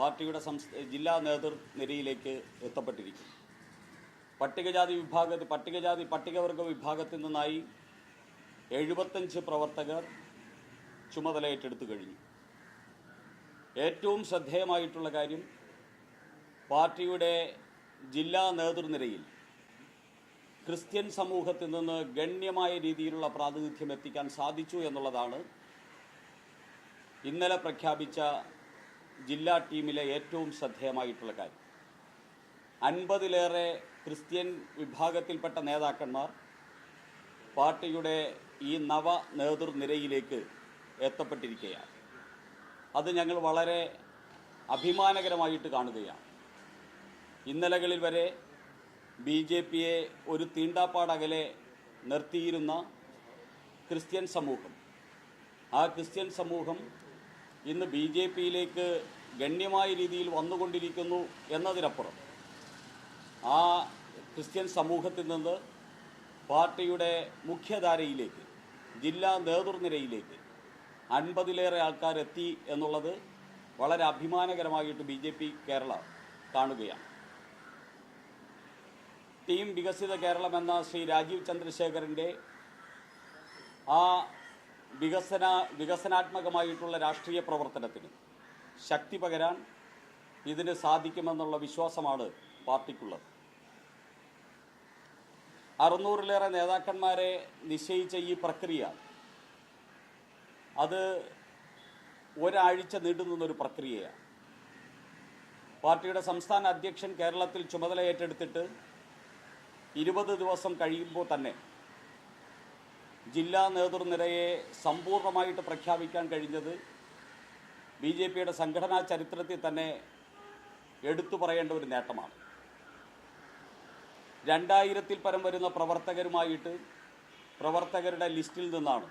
പാർട്ടിയുടെ സംസ്ഥ ജില്ലാ നേതൃനിരയിലേക്ക് എത്തപ്പെട്ടിരിക്കും. പട്ടികജാതി വിഭാഗത്തിൽ പട്ടികജാതി പട്ടികവർഗ വിഭാഗത്തിൽ നിന്നായി എഴുപത്തഞ്ച് പ്രവർത്തകർ ചുമതല ഏറ്റെടുത്തു കഴിഞ്ഞു. ഏറ്റവും ശ്രദ്ധേയമായിട്ടുള്ള കാര്യം പാർട്ടിയുടെ ജില്ലാ നേതൃനിരയിൽ ക്രിസ്ത്യൻ സമൂഹത്തിൽ നിന്ന് ഗണ്യമായ രീതിയിലുള്ള പ്രാതിനിധ്യം എത്തിക്കാൻ സാധിച്ചു എന്നുള്ളതാണ് ഇന്നലെ പ്രഖ്യാപിച്ച ജില്ലാ ടീമിലെ ഏറ്റവും ശ്രദ്ധേയമായിട്ടുള്ള കാര്യം. അൻപതിലേറെ ക്രിസ്ത്യൻ വിഭാഗത്തിൽപ്പെട്ട നേതാക്കന്മാർ പാർട്ടിയുടെ ഈ നവ നേതൃനിരയിലേക്ക് എത്തപ്പെട്ടിരിക്കുകയാണ്. അത് ഞങ്ങൾ വളരെ അഭിമാനകരമായിട്ട് കാണുകയാണ്. ഇന്നലകളിൽ വരെ ബി ജെ പിയെ ഒരു തീണ്ടാപ്പാടകലെ നിർത്തിയിരുന്ന ക്രിസ്ത്യൻ സമൂഹം ആ ക്രിസ്ത്യൻ സമൂഹം ഇന്ന് ബി ജെ പിയിലേക്ക് ഗണ്യമായ രീതിയിൽ വന്നുകൊണ്ടിരിക്കുന്നു എന്നതിനപ്പുറം ആ ക്രിസ്ത്യൻ സമൂഹത്തിൽ നിന്ന് പാർട്ടിയുടെ മുഖ്യധാരയിലേക്ക് ജില്ലാ നേതൃനിരയിലേക്ക് അൻപതിലേറെ ആൾക്കാർ എത്തി എന്നുള്ളത് വളരെ അഭിമാനകരമായിട്ട് ബി ജെ പി കേരള കാണുകയാണ്. ടീം വികസിത കേരളം എന്ന ശ്രീ രാജീവ് ചന്ദ്രശേഖരന്റെ ആ വികസന വികസനാത്മകമായിട്ടുള്ള രാഷ്ട്രീയ പ്രവർത്തനത്തിന് ശക്തി പകരാൻ ഇതിന് സാധിക്കുമെന്നുള്ള വിശ്വാസമാണ് പാർട്ടിക്കുള്ളത്. അറുന്നൂറിലേറെ നേതാക്കന്മാരെ നിശ്ചയിച്ച ഈ പ്രക്രിയ അത് ഒരാഴ്ച നീണ്ടുനിന്നൊരു പ്രക്രിയയാണ്. പാർട്ടിയുടെ സംസ്ഥാന അധ്യക്ഷൻ കേരളത്തിൽ ചുമതല ഏറ്റെടുത്തിട്ട് ഇരുപത് ദിവസം കഴിയുമ്പോൾ തന്നെ ജില്ലാ നേതൃനിരയെ സമ്പൂർണമായിട്ട് പ്രഖ്യാപിക്കാൻ കഴിഞ്ഞത് ബി ജെ പിയുടെ സംഘടനാ ചരിത്രത്തിൽ തന്നെ എടുത്തു പറയേണ്ട ഒരു നേട്ടമാണ്. രണ്ടായിരത്തിൽ പരം വരുന്ന പ്രവർത്തകരുമായിട്ട് പ്രവർത്തകരുടെ ലിസ്റ്റിൽ നിന്നാണ്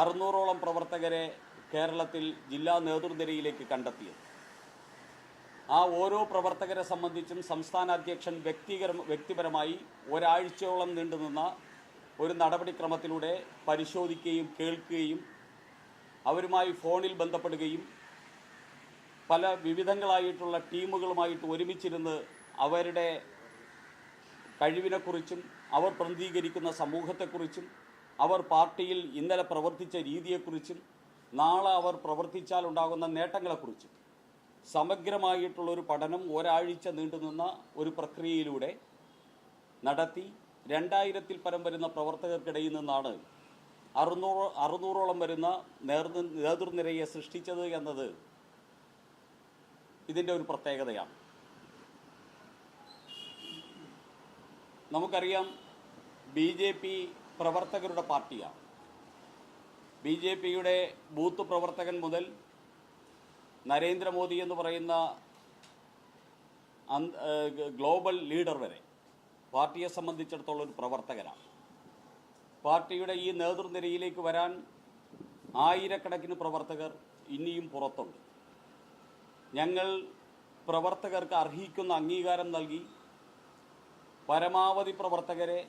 അറുന്നൂറോളം പ്രവർത്തകരെ കേരളത്തിൽ ജില്ലാ നേതൃനിരയിലേക്ക് കണ്ടെത്തിയത്. ആ ഓരോ പ്രവർത്തകരെ സംബന്ധിച്ചും സംസ്ഥാന അധ്യക്ഷൻ വ്യക്തിപരമായി ഒരാഴ്ചയോളം നീണ്ടുനിന്ന ഒരു നടപടിക്രമത്തിലൂടെ പരിശോധിക്കുകയും കേൾക്കുകയും അവരുമായി ഫോണിൽ ബന്ധപ്പെടുകയും പല വിവിധങ്ങളായിട്ടുള്ള ടീമുകളുമായിട്ട് ഒരുമിച്ചിരുന്ന് അവരുടെ കഴിവിനെക്കുറിച്ചും അവർ പ്രതിനിധീകരിക്കുന്ന സമൂഹത്തെക്കുറിച്ചും അവർ പാർട്ടിയിൽ ഇന്നലെ പ്രവർത്തിച്ച രീതിയെക്കുറിച്ചും നാളെ അവർ പ്രവർത്തിച്ചാൽ ഉണ്ടാകുന്ന നേട്ടങ്ങളെക്കുറിച്ചും സമഗ്രമായിട്ടുള്ളൊരു പഠനം ഒരാഴ്ച നീണ്ടുനിന്ന ഒരു പ്രക്രിയയിലൂടെ നടത്തി രണ്ടായിരത്തിൽ പരം വരുന്ന പ്രവർത്തകർക്കിടയിൽ നിന്നാണ് അറുന്നൂറ് അറുന്നൂറോളം വരുന്ന നേതൃ നേതൃനിരയെ സൃഷ്ടിച്ചത് എന്നത് ഇതിന്റെ ഒരു പ്രത്യേകതയാണ്. നമുക്കറിയാം ബി ജെ പി പ്രവർത്തകരുടെ പാർട്ടിയാണ്. ബി ജെ പിയുടെ ബൂത്ത് പ്രവർത്തകൻ മുതൽ നരേന്ദ്രമോദി എന്ന് പറയുന്ന ഗ്ലോബൽ ലീഡർ വരെ പാർട്ടിയെ സംബന്ധിച്ചിടത്തോളം ഒരു പ്രവർത്തകരാണ്. പാർട്ടിയുടെ ഈ നേതൃനിരയിലേക്ക് വരാൻ ആയിരക്കണക്കിന് പ്രവർത്തകർ ഇനിയും പുറത്തുണ്ട്. ഞങ്ങൾ പ്രവർത്തകർക്ക് അർഹിക്കുന്ന അംഗീകാരം നൽകി പരമാവധി പ്രവർത്തകരെ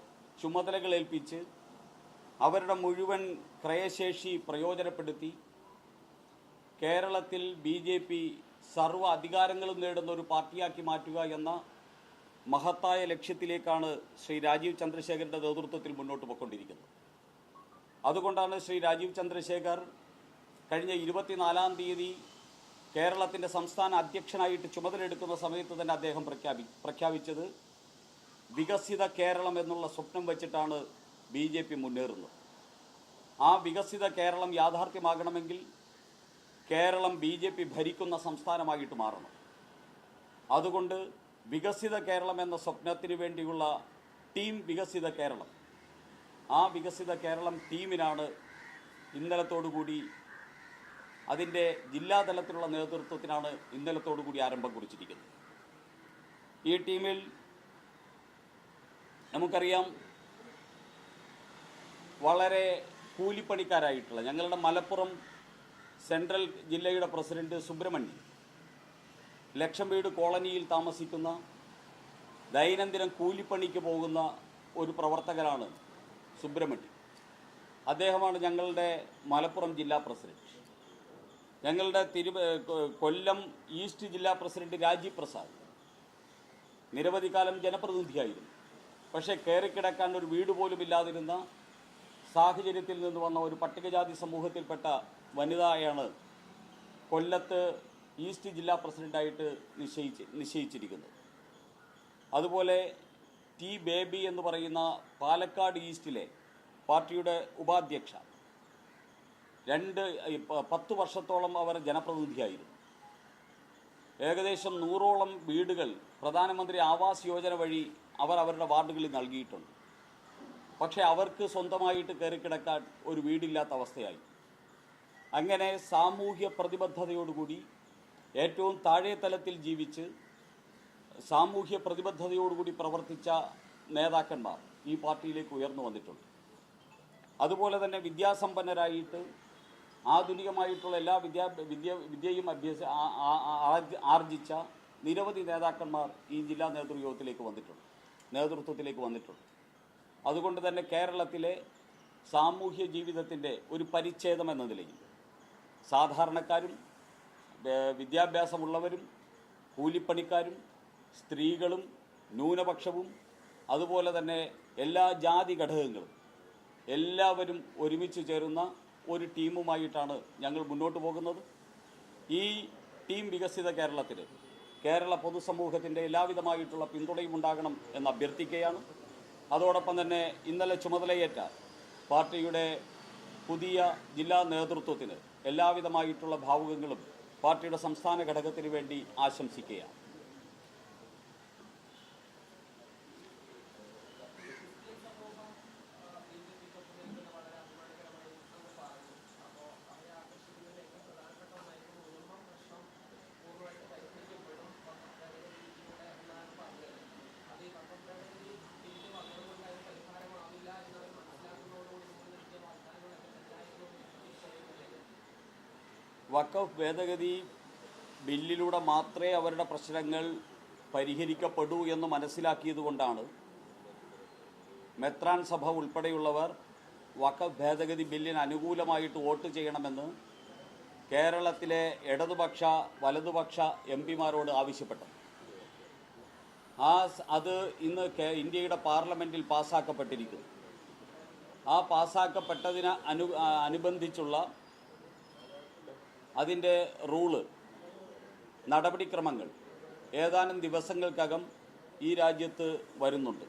ചുമതലകൾ ഏൽപ്പിച്ച് അവരുടെ മുഴുവൻ ക്രയശേഷി പ്രയോജനപ്പെടുത്തി കേരളത്തിൽ ബി ജെ പി സർവ അധികാരങ്ങളും നേടുന്ന ഒരു പാർട്ടിയാക്കി മാറ്റുക എന്ന മഹത്തായ ലക്ഷ്യത്തിലേക്കാണ് ശ്രീ രാജീവ് ചന്ദ്രശേഖരന്റെ നേതൃത്വത്തിൽ മുന്നോട്ട് പോയിക്കൊണ്ടിരിക്കുന്നത്. അതുകൊണ്ടാണ് ശ്രീ രാജീവ് ചന്ദ്രശേഖർ കഴിഞ്ഞ ഇരുപത്തിനാലാം തീയതി കേരളത്തിന്റെ സംസ്ഥാന അധ്യക്ഷനായിട്ട് ചുമതലയെടുക്കുന്ന സമയത്ത് തന്നെ അദ്ദേഹം പ്രഖ്യാപി പ്രഖ്യാപിച്ചത് വികസിത കേരളം എന്നുള്ള സ്വപ്നം വെച്ചിട്ടാണ് ബി ജെ പി മുന്നേറുന്നത്. ആ വികസിത കേരളം യാഥാർത്ഥ്യമാകണമെങ്കിൽ കേരളം ബി ജെ പി ഭരിക്കുന്ന സംസ്ഥാനമായിട്ട് മാറണം. അതുകൊണ്ട് വികസിത കേരളം എന്ന സ്വപ്നത്തിന് വേണ്ടിയുള്ള ടീം വികസിത കേരളം. ആ വികസിത കേരളം ടീമിനാണ് ഇന്നലത്തോടുകൂടി അതിന്റെ ജില്ലാതലത്തിലുള്ള നേതൃത്വത്തിനാണ് ഇന്നലത്തോടുകൂടി ആരംഭം കുറിച്ചിരിക്കുന്നത്. ഈ ടീമിൽ നമുക്കറിയാം വളരെ കൂലിപ്പണിക്കാരായിട്ടുള്ള ഞങ്ങളുടെ മലപ്പുറം സെൻട്രൽ ജില്ലയുടെ പ്രസിഡന്റ് സുബ്രഹ്മണ്യൻ. ലക്ഷം വീട് കോളനിയിൽ താമസിക്കുന്ന ദൈനംദിനം കൂലിപ്പണിക്ക് പോകുന്ന ഒരു പ്രവർത്തകനാണ് സുബ്രഹ്മണ്യൻ അദ്ദേഹമാണ് ഞങ്ങളുടെ മലപ്പുറം ജില്ലാ പ്രസിഡന്റ്. ഞങ്ങളുടെ തിരു കൊല്ലം ഈസ്റ്റ് ജില്ലാ പ്രസിഡന്റ് രാജീവ് പ്രസാദ് നിരവധി കാലം ജനപ്രതിനിധിയായിരുന്നു. പക്ഷേ കയറിക്കിടക്കാൻ ഒരു വീട് പോലും ഇല്ലാതിരുന്ന സാഹചര്യത്തിൽ നിന്ന് വന്ന ഒരു പട്ടികജാതി സമൂഹത്തിൽപ്പെട്ട വനിതയാണ് കൊല്ലത്ത് ഈസ്റ്റ് ജില്ലാ പ്രസിഡന്റായിട്ട് നിശ്ചയിച്ച് നിശ്ചയിച്ചിരിക്കുന്നത് അതുപോലെ ടി ബേബി എന്ന് പറയുന്ന പാലക്കാട് ഈസ്റ്റിലെ പാർട്ടിയുടെ ഉപാധ്യക്ഷ രണ്ട് പത്ത് വർഷത്തോളം അവർ ജനപ്രതിനിധിയായിരുന്നു. ഏകദേശം നൂറോളം വീടുകൾ പ്രധാനമന്ത്രി ആവാസ് യോജന വഴി അവർ അവരുടെ വാർഡുകളിൽ നൽകിയിട്ടുണ്ട്. പക്ഷേ അവർക്ക് സ്വന്തമായിട്ട് കയറിക്കിടക്കാൻ ഒരു വീടില്ലാത്ത അവസ്ഥയായി. അങ്ങനെ സാമൂഹ്യ പ്രതിബദ്ധതയോടുകൂടി ഏറ്റവും താഴെ തലത്തിൽ ജീവിച്ച് സാമൂഹ്യ പ്രതിബദ്ധതയോടുകൂടി പ്രവർത്തിച്ച നേതാക്കന്മാർ ഈ പാർട്ടിയിലേക്ക് ഉയർന്നു വന്നിട്ടുണ്ട്. അതുപോലെ തന്നെ വിദ്യാസമ്പന്നരായിട്ട് ആധുനികമായിട്ടുള്ള എല്ലാ വിദ്യാ വിദ്യ വിദ്യയും അഭ്യസ ആർജിച്ച നിരവധി നേതാക്കന്മാർ ഈ ജില്ലാ നേതൃയോഗത്തിലേക്ക് വന്നിട്ടുണ്ട്. നേതൃത്വത്തിലേക്ക് വന്നിട്ടുണ്ട്. അതുകൊണ്ട് തന്നെ കേരളത്തിലെ സാമൂഹ്യ ജീവിതത്തിന്റെ ഒരു പരിച്ഛേദം എന്ന നിലയിൽ സാധാരണക്കാരും വിദ്യാഭ്യാസമുള്ളവരും കൂലിപ്പണിക്കാരും സ്ത്രീകളും ന്യൂനപക്ഷവും അതുപോലെ തന്നെ എല്ലാ ജാതി ഘടകങ്ങളും എല്ലാവരും ഒരുമിച്ച് ചേരുന്ന ഒരു ടീമുമായിട്ടാണ് ഞങ്ങൾ മുന്നോട്ട് പോകുന്നത്. ഈ ടീം വികസിത കേരളത്തിൽ കേരള പൊതുസമൂഹത്തിന്റെ എല്ലാവിധമായിട്ടുള്ള പിന്തുണയും ഉണ്ടാകണം എന്ന് അഭ്യർത്ഥിക്കുകയാണ്. അതോടൊപ്പം തന്നെ ഇന്നലെ ചുമതലയേറ്റ പാർട്ടിയുടെ പുതിയ ജില്ലാ നേതൃത്വത്തിന് എല്ലാവിധമായിട്ടുള്ള ഭാവുകങ്ങളും പാർട്ടിയുടെ സംസ്ഥാന ഘടകത്തിന് വേണ്ടി ആശംസിക്കുകയാണ്. വഖഫ് ഭേദഗതി ബില്ലിലൂടെ മാത്രമേ അവരുടെ പ്രശ്നങ്ങൾ പരിഹരിക്കപ്പെടൂ എന്ന് മനസ്സിലാക്കിയതുകൊണ്ടാണ് മെത്രാൻ സഭ ഉൾപ്പെടെയുള്ളവർ വക്കഫ് ഭേദഗതി ബില്ലിന് അനുകൂലമായിട്ട് വോട്ട് ചെയ്യണമെന്ന് കേരളത്തിലെ ഇടതുപക്ഷ വലതുപക്ഷ എം പിമാരോട് ആവശ്യപ്പെട്ടു. ആ അത് ഇന്ന് ഇന്ത്യയുടെ പാർലമെന്റിൽ പാസ്സാക്കപ്പെട്ടിരിക്കുന്നു ആ പാസ്സാക്കപ്പെട്ടതിന് അനു അനുബന്ധിച്ചുള്ള അതിന്റെ റൂൾ നടപടിക്രമങ്ങൾ ഏതാനും ദിവസങ്ങൾക്കകം ഈ രാജ്യത്ത് വരുന്നുണ്ട്.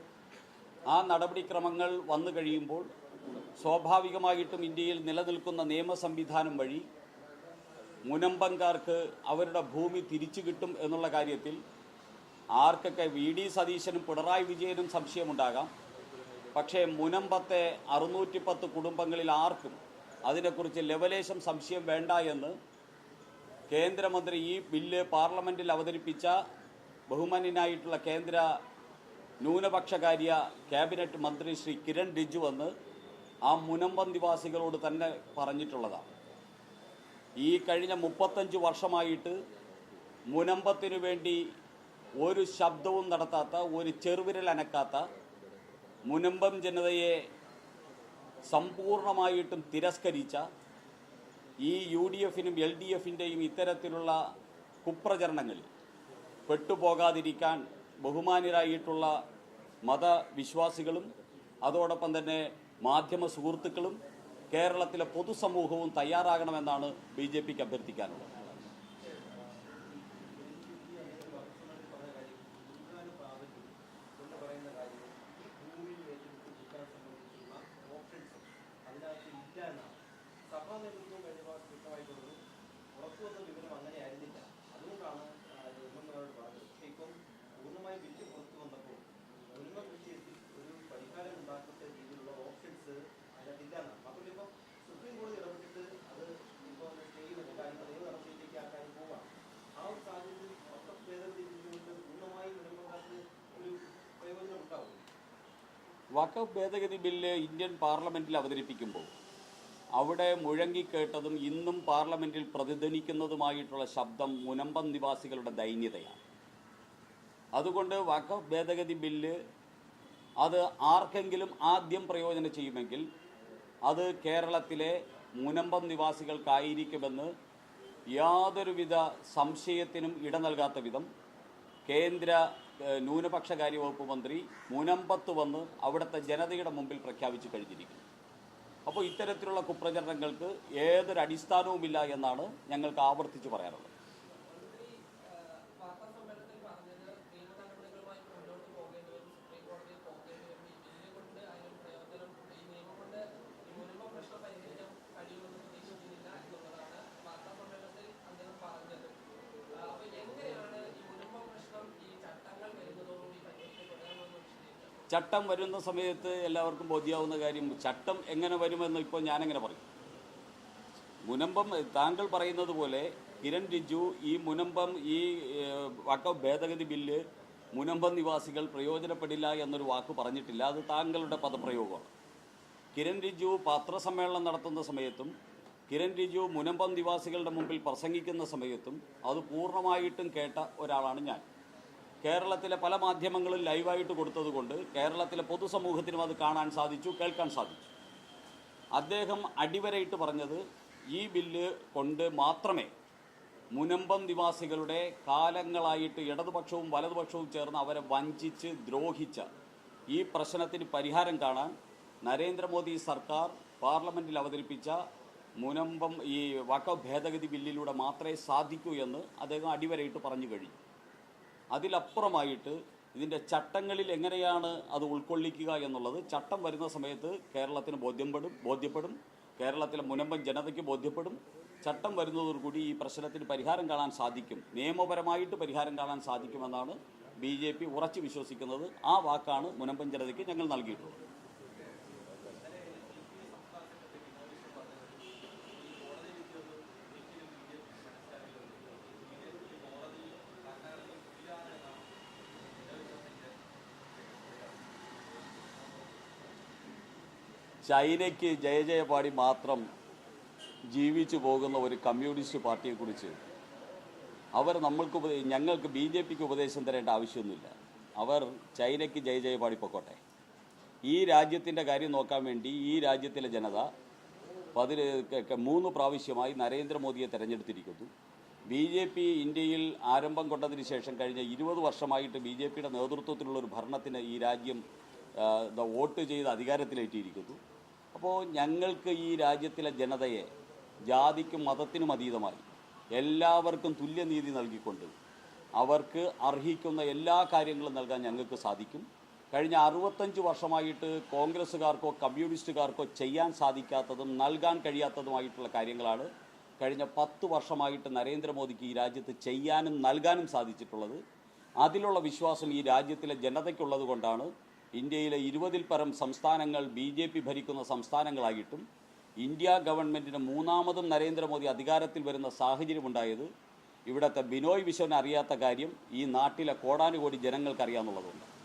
ആ നടപടിക്രമങ്ങൾ വന്നു കഴിയുമ്പോൾ സ്വാഭാവികമായിട്ടും ഇന്ത്യയിൽ നിലനിൽക്കുന്ന നിയമ സംവിധാനം വഴി മുനമ്പങ്കാർക്ക് അവരുടെ ഭൂമി തിരിച്ചു കിട്ടും എന്നുള്ള കാര്യത്തിൽ ആർക്കൊക്കെ വി ഡി സതീശനും പിണറായി വിജയനും സംശയമുണ്ടാകാം. പക്ഷേ മുനമ്പത്തെ അറുന്നൂറ്റി പത്ത് കുടുംബങ്ങളിൽ ആർക്കും അതിനെക്കുറിച്ച് ലവലേശം സംശയം വേണ്ട എന്ന് കേന്ദ്രമന്ത്രി ഈ ബില്ല് പാർലമെന്റിൽ അവതരിപ്പിച്ച ബഹുമാന്യനായിട്ടുള്ള കേന്ദ്ര ന്യൂനപക്ഷകാര്യ ക്യാബിനറ്റ് മന്ത്രി ശ്രീ കിരൺ റിജു വന്ന് ആ മുനമ്പം നിവാസികളോട് തന്നെ പറഞ്ഞിട്ടുള്ളതാണ്. ഈ കഴിഞ്ഞ മുപ്പത്തഞ്ച് വർഷമായിട്ട് മുനമ്പത്തിനു വേണ്ടി ഒരു ശബ്ദവും നടത്താത്ത ഒരു ചെറുവിരൽ അനക്കാത്ത മുനമ്പം ജനതയെ സമ്പൂർണമായിട്ടും തിരസ്കരിച്ച ഈ യു ഡി എഫിനും എൽ ഡി എഫിന്റെയും ഇത്തരത്തിലുള്ള കുപ്രചരണങ്ങളിൽ പെട്ടുപോകാതിരിക്കാൻ ബഹുമാനരായിട്ടുള്ള മതവിശ്വാസികളും അതോടൊപ്പം തന്നെ മാധ്യമ സുഹൃത്തുക്കളും കേരളത്തിലെ പൊതുസമൂഹവും തയ്യാറാകണമെന്നാണ് ബി ജെ പിക്ക് അഭ്യർത്ഥിക്കാനുള്ളത് നേതൃത്വം കഴിഞ്ഞ പ്രാവശ്യം വ്യക്തമായി പുറത്തു വന്ന വിവരം അങ്ങനെ ആയിരുന്നില്ല അതുകൊണ്ടാണ് ഉമ്മനോട് പറഞ്ഞത്. പക്ഷേ ഇപ്പം പൂർണമായി ബില്ല് പുറത്തു വന്നപ്പോൾ ഉന്നത വിഷയത്തിൽ ഒരു പരിഹാരം ഉണ്ടാക്കുന്ന രീതിയിലുള്ള ഓപ്ഷൻസ് അതിനകത്തില്ല എന്നാണ് സുപ്രീം കോടതി ഇടപെട്ടിട്ട് അത് ഇപ്പോൾ സ്റ്റേ കാര്യങ്ങൾ ഏത് നടപടിയിലേക്ക് ആ കാര്യം പോവാം. ആ ഒരു സാഹചര്യത്തിൽ മൊത്തം ഭേദഗതി കൊണ്ട് പൂർണമായും ഒരു പ്രയോജനം ഉണ്ടാവും വഖഫ് ഭേദഗതി ബില്ല് ഇന്ത്യൻ പാർലമെന്റിൽ അവതരിപ്പിക്കുമ്പോൾ അവിടെ മുഴങ്ങിക്കേട്ടതും ഇന്നും പാർലമെന്റിൽ പ്രതിധ്വനിക്കുന്നതുമായിട്ടുള്ള ശബ്ദം മുനമ്പം നിവാസികളുടെ ദൈന്യതയാണ്. അതുകൊണ്ട് വഖഫ് ഭേദഗതി ബില്ല് അത് ആർക്കെങ്കിലും ആദ്യം പ്രയോജനം ചെയ്യുമെങ്കിൽ അത് കേരളത്തിലെ മുനമ്പം നിവാസികൾക്കായിരിക്കുമെന്ന് യാതൊരുവിധ സംശയത്തിനും ഇട നൽകാത്ത വിധം കേന്ദ്ര ന്യൂനപക്ഷകാര്യ വകുപ്പ് മന്ത്രി മുനമ്പത്ത് വന്ന് അവിടുത്തെ ജനതയുടെ മുമ്പിൽ പ്രഖ്യാപിച്ചു കഴിഞ്ഞിരിക്കുന്നു. അപ്പോൾ ഇത്തരത്തിലുള്ള കുപ്രചരണങ്ങൾക്ക് ഏതൊരു അടിസ്ഥാനവുമില്ല എന്നാണ് ഞങ്ങൾക്ക് ആവർത്തിച്ച് പറയാനുള്ളത്. ചട്ടം വരുന്ന സമയത്ത് എല്ലാവർക്കും ബോധ്യാവുന്ന കാര്യം ചട്ടം എങ്ങനെ വരുമെന്ന് ഇപ്പോൾ ഞാനെങ്ങനെ പറയും? മുനമ്പം താങ്കൾ പറയുന്നത് പോലെ കിരൺ റിജു ഈ മുനമ്പം ഈ വട്ട ഭേദഗതി ബില്ല് മുനമ്പം നിവാസികൾ പ്രയോജനപ്പെടില്ല എന്നൊരു വാക്ക് പറഞ്ഞിട്ടില്ല. അത് താങ്കളുടെ പദപ്രയോഗമാണ്. കിരൺ റിജു പത്രസമ്മേളനം നടത്തുന്ന സമയത്തും കിരൺ റിജു മുനമ്പം നിവാസികളുടെ മുമ്പിൽ പ്രസംഗിക്കുന്ന സമയത്തും അത് പൂർണമായിട്ടും കേട്ട ഒരാളാണ് ഞാൻ. കേരളത്തിലെ പല മാധ്യമങ്ങളും ലൈവായിട്ട് കൊടുത്തതുകൊണ്ട് കേരളത്തിലെ പൊതുസമൂഹത്തിനും അത് കാണാൻ സാധിച്ചു കേൾക്കാൻ സാധിച്ചു. അദ്ദേഹം അടിവരയിട്ട് പറഞ്ഞത് ഈ ബില്ല് കൊണ്ട് മാത്രമേ മുനമ്പം നിവാസികളുടെ കാലങ്ങളായിട്ട് ഇടതുപക്ഷവും വലതുപക്ഷവും ചേർന്ന് അവരെ വഞ്ചിച്ച് ദ്രോഹിച്ച ഈ പ്രശ്നത്തിന് പരിഹാരം കാണാൻ നരേന്ദ്രമോദി സർക്കാർ പാർലമെന്റിൽ അവതരിപ്പിച്ച മുനമ്പം ഈ വക്ക ഭേദഗതി ബില്ലിലൂടെ മാത്രമേ സാധിക്കൂ എന്ന് അദ്ദേഹം അടിവരയിട്ട് പറഞ്ഞു കഴിഞ്ഞു. അതിലപ്പുറമായിട്ട് ഇതിന്റെ ചട്ടങ്ങളിൽ എങ്ങനെയാണ് അത് ഉൾക്കൊള്ളിക്കുക എന്നുള്ളത് ചട്ടം വരുന്ന സമയത്ത് കേരളത്തിന് ബോധ്യപ്പെടും ബോധ്യപ്പെടും. കേരളത്തിലെ മുനമ്പൻ ജനതയ്ക്ക് ബോധ്യപ്പെടും. ചട്ടം വരുന്നതോടുകൂടി ഈ പ്രശ്നത്തിന് പരിഹാരം കാണാൻ സാധിക്കും. നിയമപരമായിട്ട് പരിഹാരം കാണാൻ സാധിക്കുമെന്നാണ് ബി ജെ പി ഉറച്ചു വിശ്വസിക്കുന്നത്. ആ വാക്കാണ് മുനമ്പൻ ജനതയ്ക്ക് ഞങ്ങൾ നൽകിയിട്ടുള്ളത്. ചൈനയ്ക്ക് ജയ ജയപാടി മാത്രം ജീവിച്ചു പോകുന്ന ഒരു കമ്മ്യൂണിസ്റ്റ് പാർട്ടിയെക്കുറിച്ച് അവർ നമ്മൾക്ക് ഞങ്ങൾക്ക് ബി ജെ പിക്ക് ഉപദേശം തരേണ്ട ആവശ്യമൊന്നുമില്ല. അവർ ചൈനയ്ക്ക് ജയ ജയപാടി പൊക്കോട്ടെ. ഈ രാജ്യത്തിന്റെ കാര്യം നോക്കാൻ വേണ്ടി ഈ രാജ്യത്തിലെ ജനത ക- മൂന്ന് പ്രാവശ്യമായി നരേന്ദ്രമോദിയെ തെരഞ്ഞെടുത്തിരിക്കുന്നു. ബി ജെ പി ഇന്ത്യയിൽ ആരംഭം കൊണ്ടതിന് ശേഷം കഴിഞ്ഞ ഇരുപത് വർഷമായിട്ട് ബി ജെ പിയുടെ നേതൃത്വത്തിലുള്ള ഒരു ഭരണത്തിന് ഈ രാജ്യം വോട്ട് ചെയ്ത് അധികാരത്തിലേറ്റിയിരിക്കുന്നു. അപ്പോൾ ഞങ്ങൾക്ക് ഈ രാജ്യത്തിലെ ജനതയെ ജാതിക്കും മതത്തിനും അതീതമായി എല്ലാവർക്കും തുല്യനീതി നൽകിക്കൊണ്ട് അവർക്ക് അർഹിക്കുന്ന എല്ലാ കാര്യങ്ങളും നൽകാൻ ഞങ്ങൾക്ക് സാധിക്കും. കഴിഞ്ഞ അറുപത്തഞ്ച് വർഷമായിട്ട് കോൺഗ്രസ്സുകാർക്കോ കമ്മ്യൂണിസ്റ്റുകാർക്കോ ചെയ്യാൻ സാധിക്കാത്തതും നൽകാൻ കഴിയാത്തതുമായിട്ടുള്ള കാര്യങ്ങളാണ് കഴിഞ്ഞ പത്ത് വർഷമായിട്ട് നരേന്ദ്രമോദിക്ക് ഈ രാജ്യത്ത് ചെയ്യാനും നൽകാനും സാധിച്ചിട്ടുള്ളത്. അതിലുള്ള വിശ്വാസം ഈ രാജ്യത്തിലെ ജനതയ്ക്കുള്ളത് കൊണ്ടാണ് ഇന്ത്യയിലെ ഇരുപതിൽ പരം സംസ്ഥാനങ്ങൾ ബി ജെ പി ഭരിക്കുന്ന സംസ്ഥാനങ്ങളായിട്ടും ഇന്ത്യ ഗവൺമെന്റിന് മൂന്നാമതും നരേന്ദ്രമോദി അധികാരത്തിൽ വരുന്ന സാഹചര്യമുണ്ടായത് ഇവിടുത്തെ ബിനോയ് വിശ്വൻ അറിയാത്ത കാര്യം ഈ നാട്ടിലെ കോടാനുകോടി ജനങ്ങൾക്ക് അറിയാമെന്നുള്ളതുകൊണ്ട്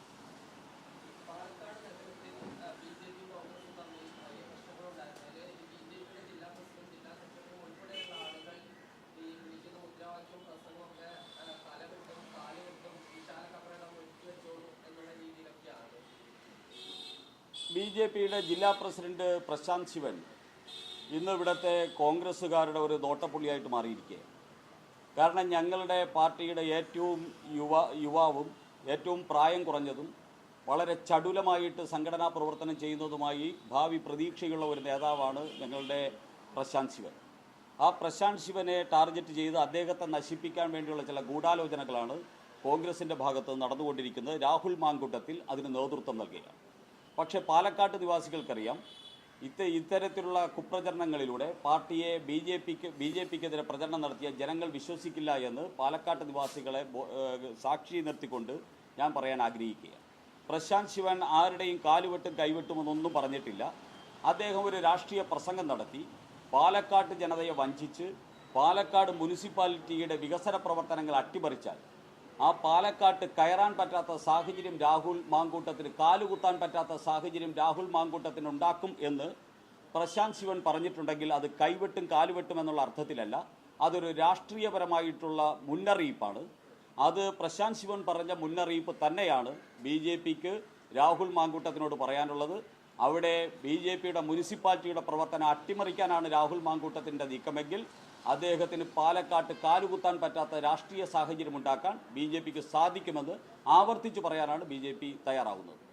ബി ജെ പിയുടെ ജില്ലാ പ്രസിഡന്റ് പ്രശാന്ത് ശിവൻ ഇന്ന് ഇവിടുത്തെ കോൺഗ്രസ്സുകാരുടെ ഒരു നോട്ടപ്പുള്ളിയായിട്ട് മാറിയിരിക്കുക കാരണം ഞങ്ങളുടെ പാർട്ടിയുടെ ഏറ്റവും യുവ യുവാവും ഏറ്റവും പ്രായം കുറഞ്ഞതും വളരെ ചടുലമായിട്ട് സംഘടനാ പ്രവർത്തനം ചെയ്യുന്നതുമായി ഭാവി പ്രതീക്ഷയുള്ള ഒരു നേതാവാണ് ഞങ്ങളുടെ പ്രശാന്ത് ശിവൻ. ആ പ്രശാന്ത് ശിവനെ ടാർഗറ്റ് ചെയ്ത് അദ്ദേഹത്തെ നശിപ്പിക്കാൻ വേണ്ടിയുള്ള ചില ഗൂഢാലോചനകളാണ് കോൺഗ്രസിന്റെ ഭാഗത്ത് നടന്നുകൊണ്ടിരിക്കുന്നത്. രാഹുൽ മാങ്കൂട്ടത്തിൽ അതിന് നേതൃത്വം നൽകുകയാണ്. പക്ഷേ പാലക്കാട്ട് നിവാസികൾക്കറിയാം ഇത്ത ഇത്തരത്തിലുള്ള കുപ്രചരണങ്ങളിലൂടെ പാർട്ടിയെ ബി ജെ പിക്ക് ബി ജെ പിക്കെതിരെ പ്രചരണം നടത്തിയ ജനങ്ങൾ വിശ്വസിക്കില്ല എന്ന് പാലക്കാട്ട് നിവാസികളെ സാക്ഷി നിർത്തിക്കൊണ്ട് ഞാൻ പറയാൻ ആഗ്രഹിക്കുക പ്രശാന്ത് ശിവൻ ആരുടെയും കാലുവെട്ടും കൈവെട്ടുമെന്നൊന്നും പറഞ്ഞിട്ടില്ല. അദ്ദേഹം ഒരു രാഷ്ട്രീയ പ്രസംഗം നടത്തി. പാലക്കാട്ട് ജനതയെ വഞ്ചിച്ച് പാലക്കാട് മുനിസിപ്പാലിറ്റിയുടെ വികസന പ്രവർത്തനങ്ങൾ അട്ടിമറിച്ചാൽ ആ പാലക്കാട്ട് കയറാൻ പറ്റാത്ത സാഹചര്യം രാഹുൽ മാങ്കൂട്ടത്തിന് കാലുകുത്താൻ പറ്റാത്ത സാഹചര്യം രാഹുൽ മാങ്കൂട്ടത്തിന് ഉണ്ടാക്കും എന്ന് പ്രശാന്ത് ശിവൻ പറഞ്ഞിട്ടുണ്ടെങ്കിൽ അത് കൈവെട്ടും കാലുവെട്ടും എന്നുള്ള അർത്ഥത്തിലല്ല. അതൊരു രാഷ്ട്രീയപരമായിട്ടുള്ള മുന്നറിയിപ്പാണ്. അത് പ്രശാന്ത് ശിവൻ പറഞ്ഞ മുന്നറിയിപ്പ് തന്നെയാണ് ബി ജെ പിക്ക് രാഹുൽ മാങ്കൂട്ടത്തിനോട് പറയാനുള്ളത്. അവിടെ ബി ജെ പിയുടെ മുനിസിപ്പാലിറ്റിയുടെ പ്രവർത്തനം അട്ടിമറിക്കാനാണ് രാഹുൽ മാങ്കൂട്ടത്തിന്റെ നീക്കമെങ്കിൽ അദ്ദേഹത്തിന് പാലക്കാട്ട് കാലുകുത്താൻ പറ്റാത്ത രാഷ്ട്രീയ സാഹചര്യം ഉണ്ടാക്കാൻ ബി ജെ പിക്ക് സാധിക്കുമെന്ന് ആവർത്തിച്ചു പറയാനാണ് ബി ജെ പി തയ്യാറാവുന്നത്.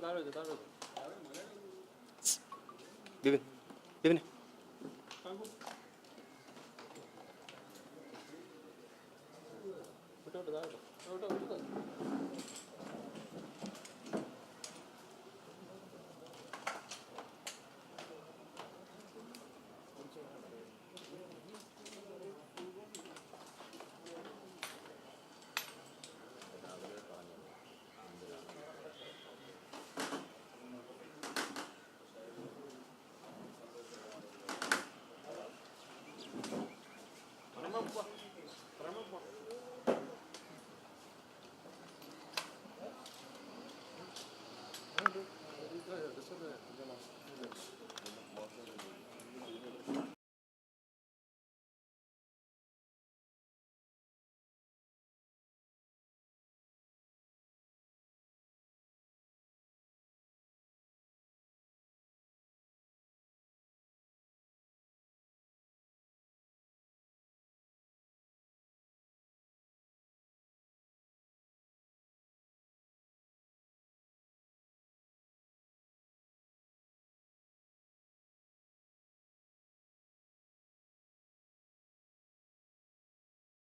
나눠줘 나눠줘